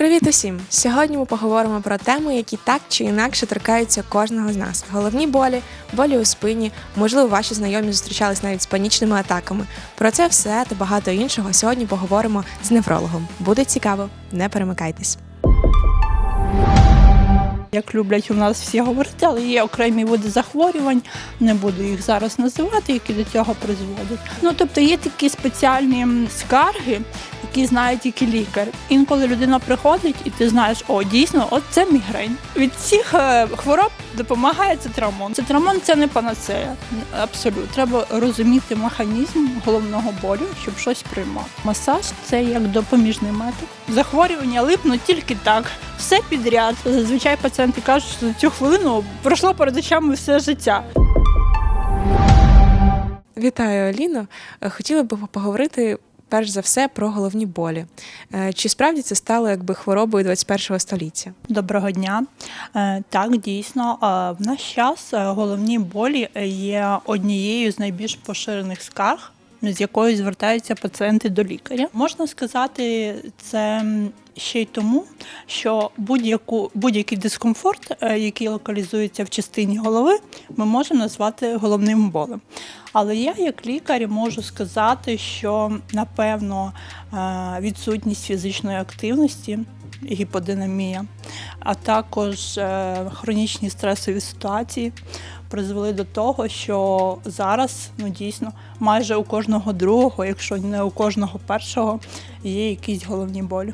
Привіт усім! Сьогодні ми поговоримо про теми, які так чи інакше торкаються кожного з нас: головні болі, болі у спині, можливо, ваші знайомі зустрічались навіть з панічними атаками. Про це все та багато іншого сьогодні поговоримо з неврологом. Буде цікаво, не перемикайтесь. Як люблять у нас всі говорити, але є окремі види захворювань, не буду їх зараз називати, які до цього призводять. Ну тобто є такі спеціальні скарги, які знає тільки лікар. Інколи людина приходить, і ти знаєш, о, дійсно, от це мігрень. Від всіх е, хвороб допомагає цитрамон. Цитрамон це не панацея. Абсолютно. Треба розуміти механізм головного болю, щоб щось приймати. Масаж це як допоміжний метод. Захворювання липнуть тільки так, все підряд. Зазвичай пацієнти кажуть, що за цю хвилину пройшло перед очами все життя. Вітаю, Аліно. Е, Хотіла б поговорити перш за все про головні болі. Е, Чи справді це стало якби хворобою 21-го століття? Доброго дня. Е, Так, дійсно, в наш час головні болі є однією з найбільш поширених скарг, з якою звертаються пацієнти до лікаря. Можна сказати, це ще й тому, що будь-яку будь-який дискомфорт, е, який локалізується в частині голови, ми можемо назвати головним болем. Але я, як лікар, можу сказати, що напевно е, відсутність фізичної активності, гіподинамія, а також е, хронічні стресові ситуації призвели до того, що зараз ну дійсно майже у кожного другого, якщо не у кожного першого, є якісь головні болі.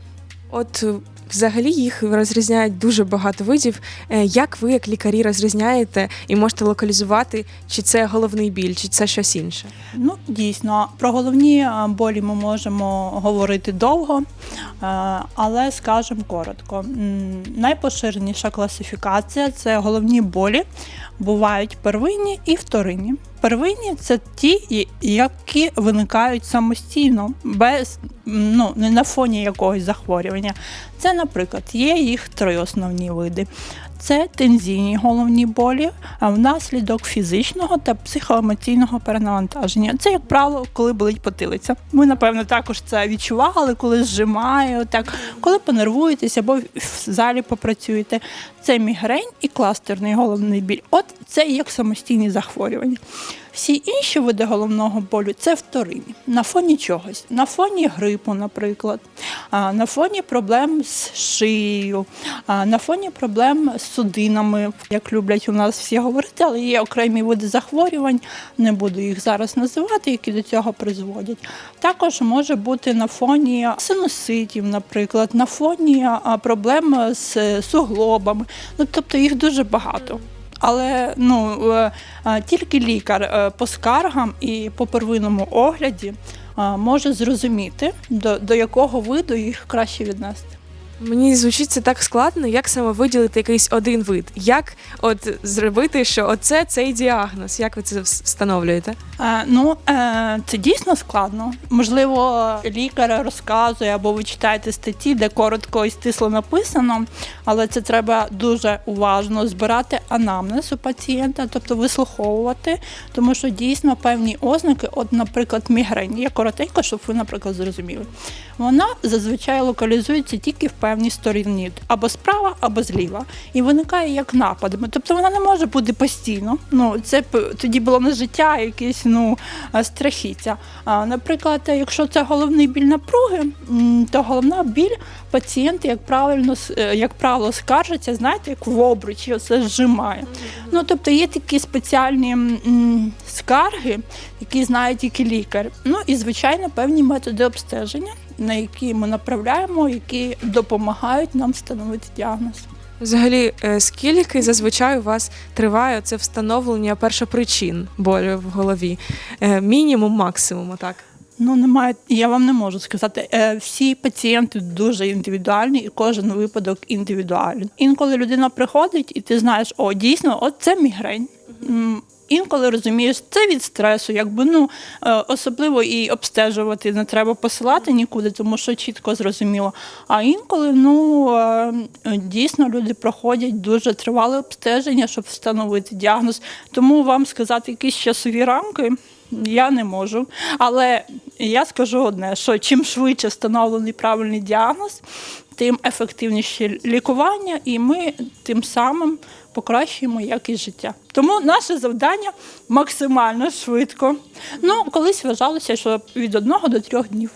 От е, взагалі їх розрізняють дуже багато видів. Е, Як ви, як лікарі, розрізняєте і можете локалізувати, чи це головний біль, чи це щось інше? Ну, дійсно, про головні е, болі ми можемо говорити довго, але скажемо коротко. Найпоширеніша класифікація це головні болі, бувають первинні і вторинні. Первинні це ті, які виникають самостійно, без ну не на фоні якогось захворювання. Це, наприклад, є їх три основні види. Це тензійні головні болі а внаслідок фізичного та психоемоційного перенавантаження. Це, як правило, коли болить потилиця. Ви, напевно, також це відчували, коли зжимає, так, коли понервуєтесь або в залі попрацюєте. Це мігрень і кластерний головний біль. От це як самостійні захворювання. Всі інші види головного болю це вторинні. На фоні чогось. На фоні грипу, наприклад, на фоні проблем з шиєю, на фоні проблем з судинами, як люблять у нас всі говорити, але є окремі види захворювань, не буду їх зараз називати, які до цього призводять. Також може бути на фоні синуситів, наприклад, на фоні проблем з суглобами. Ну, тобто їх дуже багато. Але ну е, е, тільки лікар е, по скаргам і по первинному огляді може зрозуміти, до, до якого виду їх краще віднести. Мені звучить це так складно, як саме виділити якийсь один вид. Як от зробити, що оце цей діагноз? Як ви це встановлюєте? Е, Ну, е, це дійсно складно. Можливо, лікар розказує або ви читаєте статті, де коротко і стисло написано, але це треба дуже уважно збирати анамнез у пацієнта, тобто вислуховувати, тому що дійсно певні ознаки, от, наприклад, мігрень, є коротенько, щоб ви, наприклад, зрозуміли. Вона зазвичай локалізується тільки в певній стороні, або справа, або зліва, і виникає як нападами. Тобто вона не може бути постійно. Ну це тоді було не життя, якесь ну е, страхіття. А, наприклад, якщо це головний біль напруги, то головна біль пацієнт, як правильно е, як правило, скаржиться, знаєте, як в обручі, оце зжимає. Ну тобто є такі спеціальні скарги, які знає тільки лікар. Ну і звичайно певні методи обстеження, на які ми направляємо, які допомагають нам встановити діагноз. Взагалі, е, скільки зазвичай у вас триває це встановлення першопричин болю в голові? Е, Мінімум, максимум, так? Ну, немає, я вам не можу сказати. Е, Всі пацієнти дуже індивідуальні, і кожен випадок індивідуальний. Інколи людина приходить, і ти знаєш, о, дійсно, от це мігрень. Інколи розумієш, це від стресу, якби ну е, особливо і обстежувати не треба посилати нікуди, тому що чітко зрозуміло. А інколи ну е, дійсно люди проходять дуже тривале обстеження, щоб встановити діагноз. Тому вам сказати якісь часові рамки Я не можу. Але я скажу одне: що чим швидше встановлений правильний діагноз, тим ефективніше лікування, і ми тим самим покращуємо якість життя. Тому наше завдання максимально швидко. Ну, колись вважалося, що від одного до трьох днів.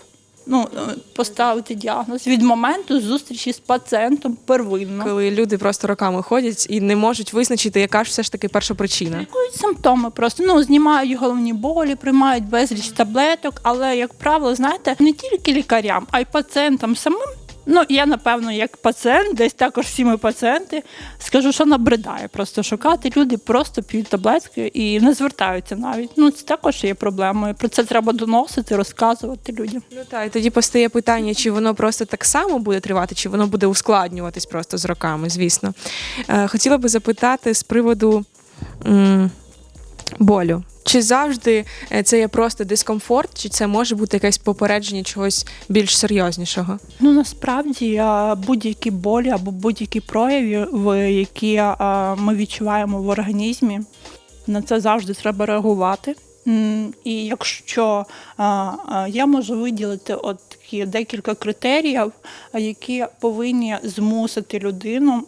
Ну, е, поставити діагноз від моменту зустрічі з пацієнтом первинно. Коли люди просто роками ходять і не можуть визначити, яка ж все ж таки перша причина. Лікують симптоми просто ну знімають головні болі, приймають безліч таблеток, але як правило, знаєте, не тільки лікарям, а й пацієнтам самим. Ну я напевно, як пацієнт, десь також всі ми пацієнти, скажу, що набридає просто шукати. Люди просто п'ють таблетки і не звертаються навіть. Ну це також є проблемою. Про це треба доносити, розказувати людям. Ну так, і тоді постає питання, чи воно просто так само буде тривати, чи воно буде ускладнюватись просто з роками, звісно. Е, хотіла би запитати з приводу болю. Чи завжди е, це є просто дискомфорт, чи це може бути якесь попередження чогось більш серйознішого? Ну насправді будь-які болі або будь-які прояви, які ми відчуваємо в організмі, на це завжди треба реагувати. І якщо я можу виділити от такі декілька критеріїв, які повинні змусити людину.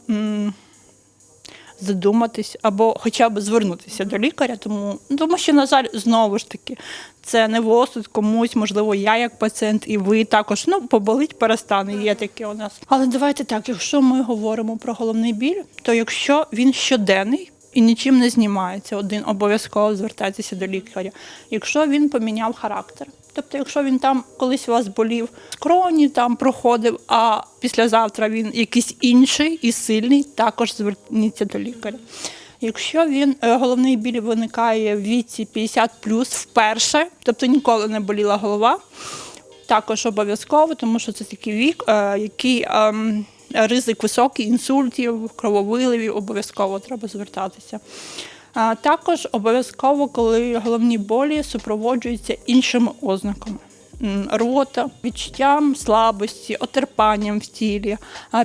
Задуматись або хоча б звернутися до лікаря, тому, тому що, на жаль, знову ж таки, це не в осуд комусь, можливо, я як пацієнт, і ви також ну, поболить перестане. Є таке у нас. Але давайте так, якщо ми говоримо про головний біль, то якщо він щоденний і нічим не знімається, один обов'язково звертайтеся до лікаря. Якщо він поміняв характер. Тобто, якщо він там колись у вас болів в кроні, там проходив, а післязавтра він якийсь інший і сильний, також зверніться до лікаря. Якщо він е, головний біль виникає в віці 50 вперше, тобто ніколи не боліла голова, також обов'язково, тому що це такий вік, е, який ем, ризик високий, інсультів, крововиливів, обов'язково треба звертатися. Також обов'язково, коли головні болі супроводжуються іншими ознаками. Рвота, відчуттям слабості, отерпанням в тілі,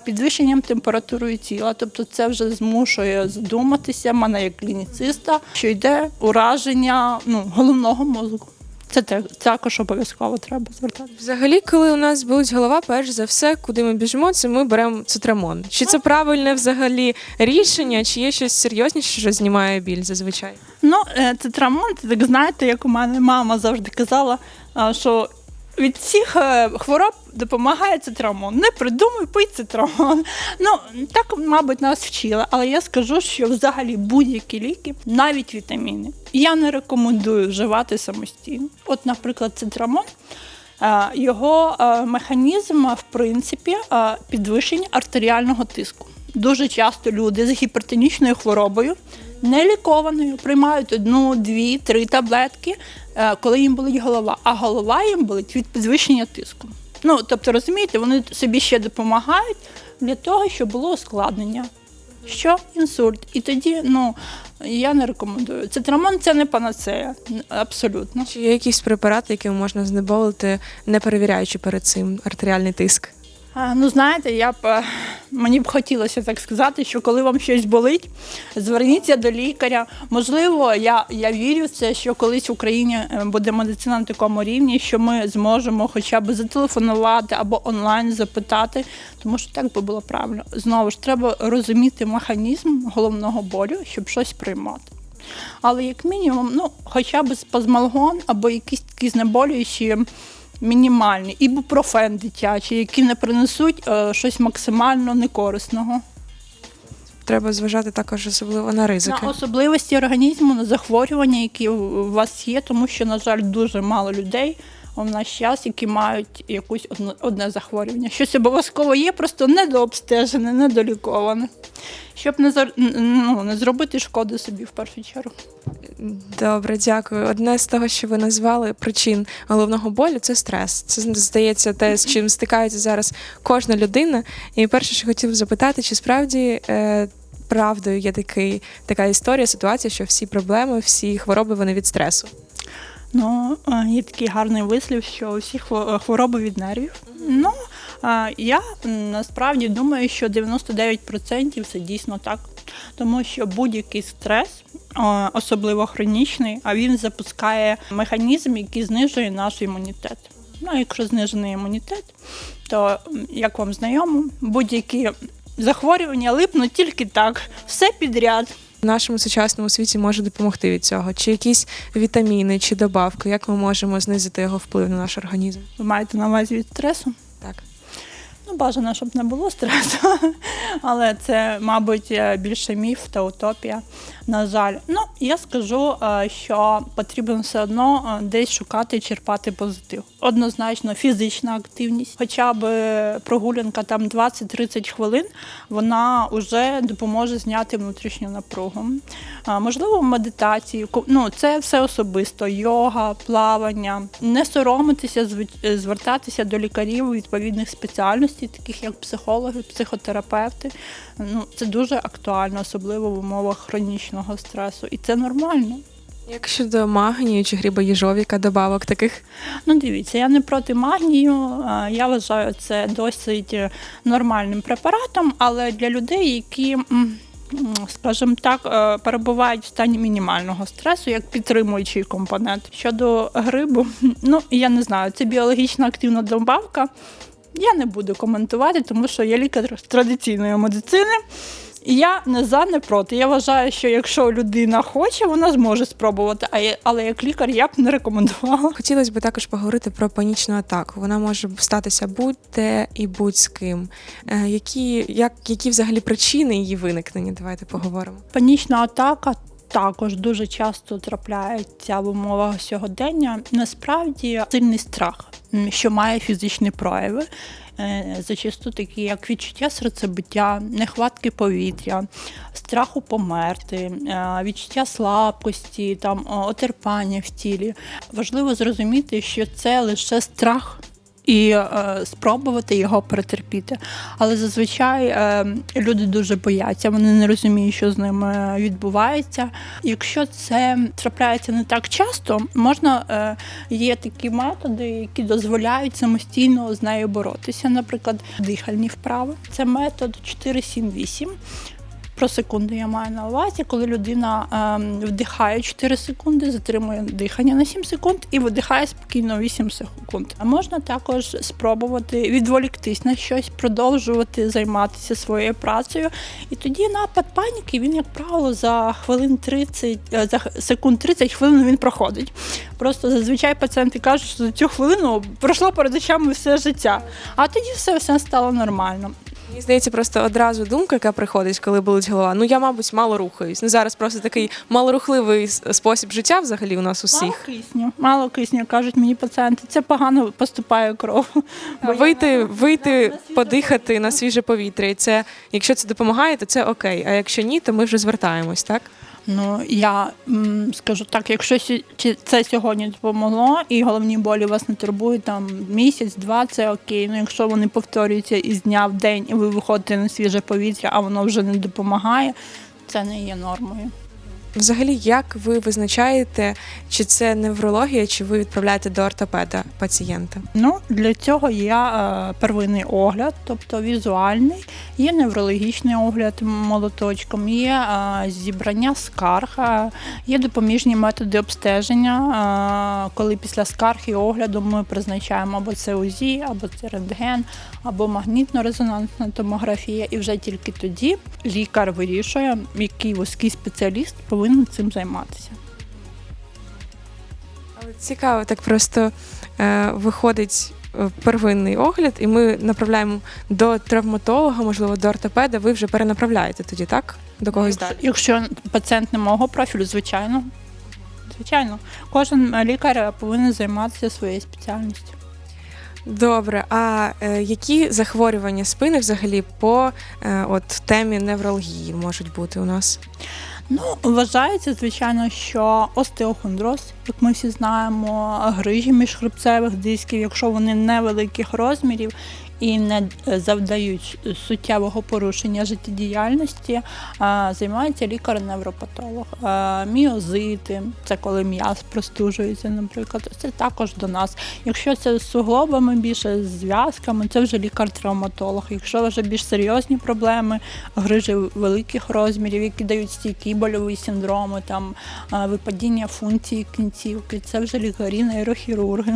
підвищенням температури тіла. Тобто це вже змушує задуматися мене як клініциста, що йде ураження ну, головного мозку. Це також обов'язково треба звертати. Взагалі, коли у нас болить голова, перш за все, куди ми біжимо, це ми беремо цитрамон. Чи це правильне взагалі рішення, чи є щось серйозніше, що знімає біль зазвичай? Ну, е, цитрамон, це так знаєте, як у мене мама завжди казала, що від всіх е, хвороб допомагає цитрамон. Не придумуй, пий цитрамон. Ну, так, мабуть, нас вчили. Але я скажу, що взагалі будь-які ліки, навіть вітаміни, я не рекомендую вживати самостійно. От, наприклад, цитрамон. е, Його е, механізм, в принципі, підвищення артеріального тиску. Дуже часто люди з гіпертонічною хворобою нелікованою приймають одну, дві, три таблетки, е, коли їм болить голова, а голова їм болить від підвищення тиску. Ну, тобто, розумієте, вони собі ще допомагають для того, щоб було ускладнення. Що інсульт. І тоді, ну, я не рекомендую. Цитрамон це не панацея, абсолютно. Чи є якісь препарати, якими можна знеболити, не перевіряючи перед цим артеріальний тиск? Ну, знаєте, я б е, мені б хотілося так сказати, що коли вам щось болить, зверніться до лікаря. Можливо, я, я вірю в це, що колись в Україні е, буде медицина на такому рівні, що ми зможемо хоча б зателефонувати або онлайн запитати, тому що так би було правильно. Знову ж треба розуміти механізм головного болю, щоб щось приймати. Але як мінімум, ну, хоча б спазмалгон або якісь такі знеболюючі мінімальні, і бупрофен дитячий, які не принесуть е, щось максимально некорисного. Треба зважати також особливо на ризики. На особливості організму, на захворювання, які у у вас є, тому що, на жаль, дуже мало людей у наш час, які мають якусь одне, захворювання. Щось обов'язково є, просто недообстежене, недоліковане. Щоб не, ну, не зробити шкоди собі в першу чергу. Добре, дякую. Одне з того, що ви назвали причин головного болю, це стрес. Це здається те, з чим стикається зараз кожна людина. І перше, що хотів запитати, чи справді е, правдою є такий, така історія, ситуація, що всі проблеми, всі хвороби вони від стресу. Ну, е, є такий гарний вислів, що усі хвороби від нервів. Ну, е, я насправді думаю, що 99% це дійсно так. тому що будь-який стрес, е, особливо хронічний, а він запускає механізм, який знижує наш імунітет. Ну, якщо знижений імунітет, то як вам знайомо, будь-які захворювання липнуть тільки так, все підряд. В нашому сучасному світі може допомогти від цього? Чи якісь вітаміни, чи добавки? Як ми можемо знизити його вплив на наш організм? Ви маєте на увазі від стресу? Ну, бажано, щоб не було стресу, але це, мабуть, е, більше міф та утопія. На жаль, ну я скажу, е, що потрібно все одно е, десь шукати черпати позитив. Однозначно, фізична активність, хоча б прогулянка там 20-30 хвилин, вона вже допоможе зняти внутрішню напругу. Можливо, медитації, ну це все особисто, йога, плавання. Не соромитися, зв- звертатися до лікарів відповідних спеціальностей, таких як психологи, психотерапевти. Ну це дуже актуально, особливо в умовах хронічного стресу, і це нормально. Як щодо магнію чи грибоїжовіка, добавок таких? Ну, дивіться, я не проти магнію. Я вважаю це досить е, нормальним препаратом, але для людей, які, скажімо так, е, перебувають в стані мінімального стресу, як підтримуючий компонент. Щодо грибу, ну я не знаю, це біологічно активна добавка. Я не буду коментувати, тому що я лікар з традиційної медицини. І я не за, не проти. Я вважаю, що якщо людина хоче, вона зможе спробувати. А я- але як лікар я б не рекомендувала. Хотілося б також поговорити про панічну атаку. Вона може статися будь-де і будь-з ким. Е, Які, як, які взагалі причини її виникнення? Давайте поговоримо. Панічна атака також дуже часто трапляється в умовах сьогодення. Насправді сильний страх, що має фізичні прояви. е, Зачасту такі, як відчуття серцебиття, нехватки повітря, страху померти, е, відчуття слабкості, там отерпання в тілі. Важливо зрозуміти, що це лише страх. І е, спробувати його перетерпіти. Але зазвичай е, люди дуже бояться, вони не розуміють, що з ними відбувається. Якщо це трапляється не так часто, можна е, є такі методи, які дозволяють самостійно з нею боротися. Наприклад, дихальні вправи. Це метод 4-7-8. Про секунду я маю на увазі, коли людина ем, вдихає 4 секунди, затримує дихання на 7 секунд і видихає спокійно 8 секунд. А можна також спробувати відволіктись на щось, продовжувати займатися своєю працею. І тоді напад паніки він, як правило, за хвилин 30, е, за секунд 30 хвилин він проходить. Просто зазвичай пацієнти кажуть, що за цю хвилину пройшло перед очами все життя, а тоді все, все стало нормально. Мені здається, просто одразу думка, яка приходить, коли болить голова. Ну я, мабуть, мало рухаюсь. Ну зараз просто такий малорухливий спосіб життя взагалі у нас усіх. Мало кисню, мало кисню, кажуть мені пацієнти. Це погано поступає кров. Бо Вийти, на- вийти, на подихати на свіже повітря. І це, якщо це допомагає, то це окей. А якщо ні, то ми вже звертаємось, так? Ну я м, скажу так, якщо це сьогодні допомогло, і головні болі вас не турбують там місяць-два, це окей. Ну якщо вони повторюються із дня в день, і ви виходите на свіже повітря, а воно вже не допомагає, це не є нормою. Взагалі, як ви визначаєте, чи це неврологія, чи ви відправляєте до ортопеда пацієнта? Ну, для цього є е, первинний огляд, тобто візуальний, є неврологічний огляд молоточком, є зібрання скарг, є допоміжні методи обстеження, коли після скарг і огляду ми призначаємо або це УЗІ, або це рентген, або магнітно-резонансна томографія. І вже тільки тоді лікар вирішує, який вузький спеціаліст повинен цим займатися. Цікаво, так просто е, виходить первинний огляд, і ми направляємо до травматолога, можливо, до ортопеда. Ви вже перенаправляєте тоді, так? До когось далі. Якщо пацієнт не мого профілю, звичайно. Звичайно, кожен лікар повинен займатися своєю спеціальністю. Добре, а е, які захворювання спини взагалі по е, от темі неврології можуть бути у нас? Ну, вважається, звичайно, що остеохондроз, як ми всі знаємо, грижі міжхребцевих дисків, якщо вони невеликих розмірів, і не е, завдають суттєвого порушення життєдіяльності, займається лікар-невропатолог. Міозити, це коли м'яз простужується, наприклад, це також до нас. Якщо це з суглобами більше, з зв'язками, це вже лікар-травматолог. Якщо вже більш серйозні проблеми, грижі великих розмірів, які дають стійкі больові синдроми, там випадіння функції кінцівки, це вже лікарі, нейрохірурги.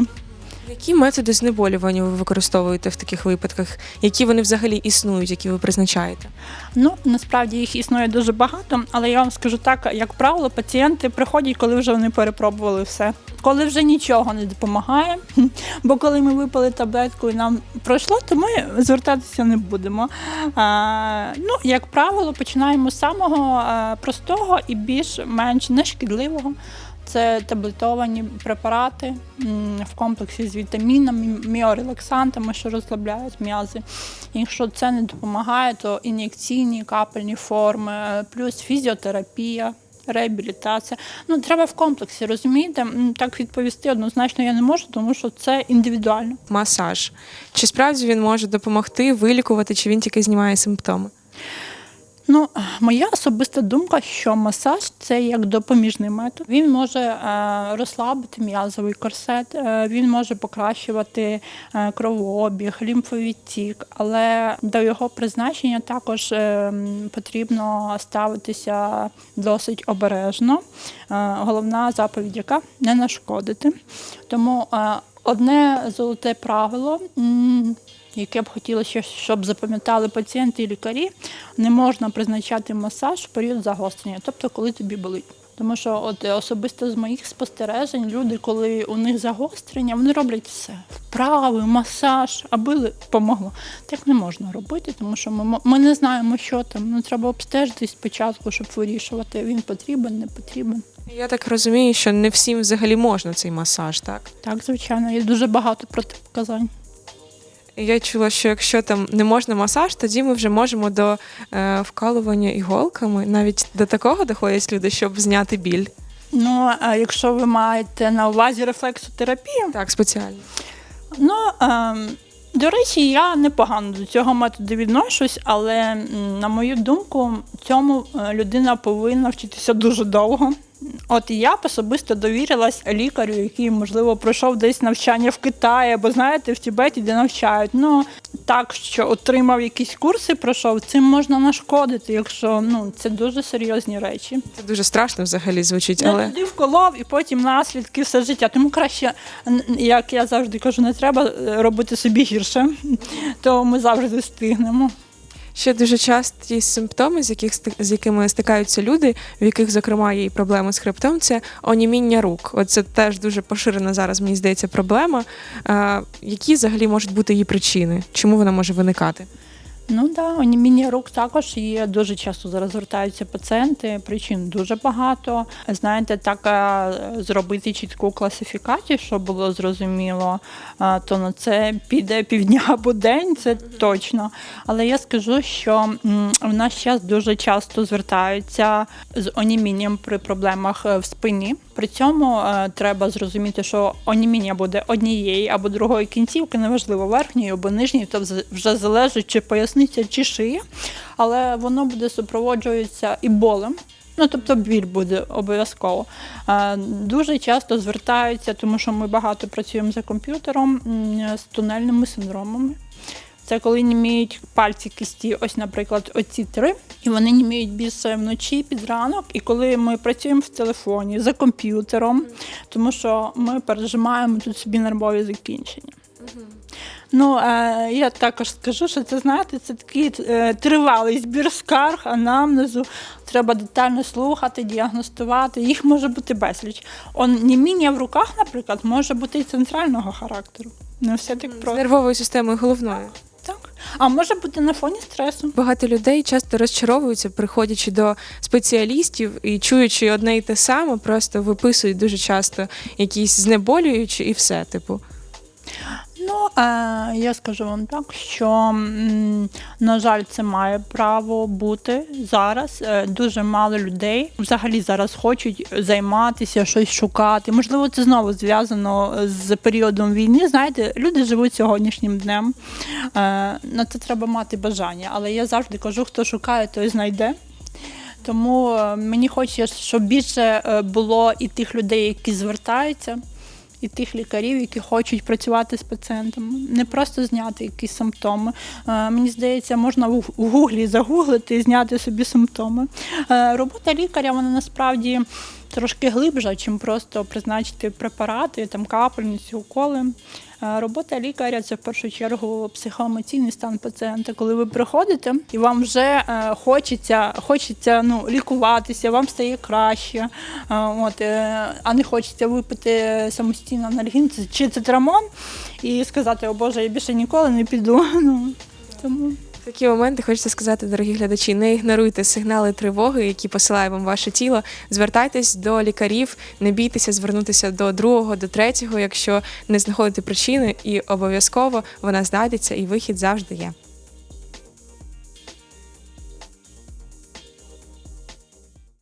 Які методи знеболювання ви використовуєте в таких випадках? Які вони взагалі існують, які ви призначаєте? Ну насправді їх існує дуже багато, але я вам скажу так, як правило, пацієнти приходять, коли вже вони перепробували все. Коли вже нічого не допомагає, бо коли ми випили таблетку і нам пройшло, то ми звертатися не будемо. А, ну, як правило, починаємо з самого простого і більш-менш нешкідливого. Це таблетовані препарати в комплексі з вітамінами, міорелаксантами, що розслабляють м'язи. Якщо це не допомагає, то ін'єкційні капельні форми, плюс фізіотерапія. Реабілітація. Ну, треба в комплексі, розумієте? Так відповісти однозначно я не можу, тому що це індивідуально. Масаж. Чи справді він може допомогти вилікувати, чи він тільки знімає симптоми? Ну, моя особиста думка, що масаж це як допоміжний метод. Він може е, розслабити м'язовий корсет, е, він може покращувати е, кровообіг, лімфовідтік, але до його призначення також потрібно ставитися досить обережно. Головна заповідь, яка не нашкодити. Тому одне золоте правило. Яке б хотілося, щоб запам'ятали пацієнти і лікарі, не можна призначати масаж в період загострення, тобто коли тобі болить. Тому що от особисто з моїх спостережень, люди, коли у них загострення, вони роблять все. Вправи, масаж, аби помогло. Так не можна робити, тому що ми, ми не знаємо, що там. Ну треба обстежитись спочатку, щоб вирішувати, він потрібен, не потрібен. Я так розумію, що не всім взагалі можна цей масаж, так? Так, звичайно, є дуже багато протипоказань. Я чула, що якщо там не можна масаж, тоді ми вже можемо до е, вкалування іголками. Навіть до такого доходять люди, щоб зняти біль. Ну, а якщо ви маєте на увазі рефлексотерапію, Так, спеціально. Ну, ем, до речі, я непогано до цього методу відношусь, але м, на мою думку, цьому е, людина повинна вчитися дуже довго. От і я особисто довірилась лікарю, який, можливо, пройшов десь навчання в Китаї, або знаєте, в Тібеті, де навчають. Ну так, що отримав якісь курси, пройшов, цим можна нашкодити, якщо ну це дуже серйозні речі. Це дуже страшно взагалі звучить, але туди вколов і потім наслідки все життя. Тому краще, як я завжди кажу, не треба е, робити собі гірше, то ми завжди встигнемо. Ще дуже часті симптоми, з яких з якими стикаються люди, в яких, зокрема, є і проблеми з хребтом, це оніміння рук. От це теж дуже поширена зараз, мені здається, проблема. Які взагалі можуть бути її причини? Чому вона може виникати? Ну да, оніміння рук також є. Дуже часто зараз звертаються пацієнти. Причин дуже багато. Знаєте, так е, зробити чітку класифікацію, щоб було зрозуміло, е, то на це піде півдня або день, це точно. Але я скажу, що в наш час дуже часто звертаються з онімінням при проблемах е, в спині. При цьому треба зрозуміти, що оніміння буде однієї або другої кінцівки, неважливо верхньої або нижньої, то вже залежить чи поясниця, чи шия, але воно буде супроводжуватися і болем. Ну, тобто біль буде обов'язково. Е, Дуже часто звертаються, тому що ми багато працюємо за комп'ютером з тунельними синдромами. Це коли німіють пальці кисті, ось, наприклад, оці три, і вони німіють більше вночі під ранок. І коли ми працюємо в телефоні за комп'ютером, тому що ми пережимаємо тут собі нервові закінчення. Ну, е, я також скажу, що це знаєте, це такий е, тривалий збір скарг, анамнезу. Треба детально слухати, діагностувати. Їх може бути безліч. Он німіння в руках, наприклад, може бути і центрального характеру. Не все так З нервовою системою головною. Так. А може бути на фоні стресу. Багато людей часто розчаровуються, приходячи до спеціалістів і чуючи одне і те саме, просто виписують дуже часто якісь знеболюючі і все, типу. Ну, е, я скажу вам так, що, на жаль, це має право бути зараз. Е, дуже мало людей взагалі зараз хочуть займатися, щось шукати. Можливо, це знову зв'язано з періодом війни. Знаєте, люди живуть сьогоднішнім днем. Е, на це треба мати бажання. Але я завжди кажу, хто шукає, той знайде. Тому е, мені хочеться, щоб більше е, було і тих людей, які звертаються, і тих лікарів, які хочуть працювати з пацієнтом, не просто зняти якісь симптоми. Е, Мені здається, можна в гуглі загуглити і зняти собі симптоми. Е, Робота лікаря вона насправді трошки глибша, чим просто призначити препарати, там капельниці, уколи. Е, Робота лікаря це в першу чергу психоемоційний стан пацієнта. Коли ви приходите і вам вже е, хочеться, хочеться ну, лікуватися, вам стає краще, е, от, а не хочеться випити самостійно анальгін чи цитрамон і сказати, о Боже, я більше ніколи не піду. Ну, тому Такі моменти хочеться сказати, дорогі глядачі, не ігноруйте сигнали тривоги, які посилає вам ваше тіло. Звертайтесь до лікарів, не бійтеся звернутися до другого, до третього, якщо не знаходите причини, і обов'язково вона знайдеться, і вихід завжди є.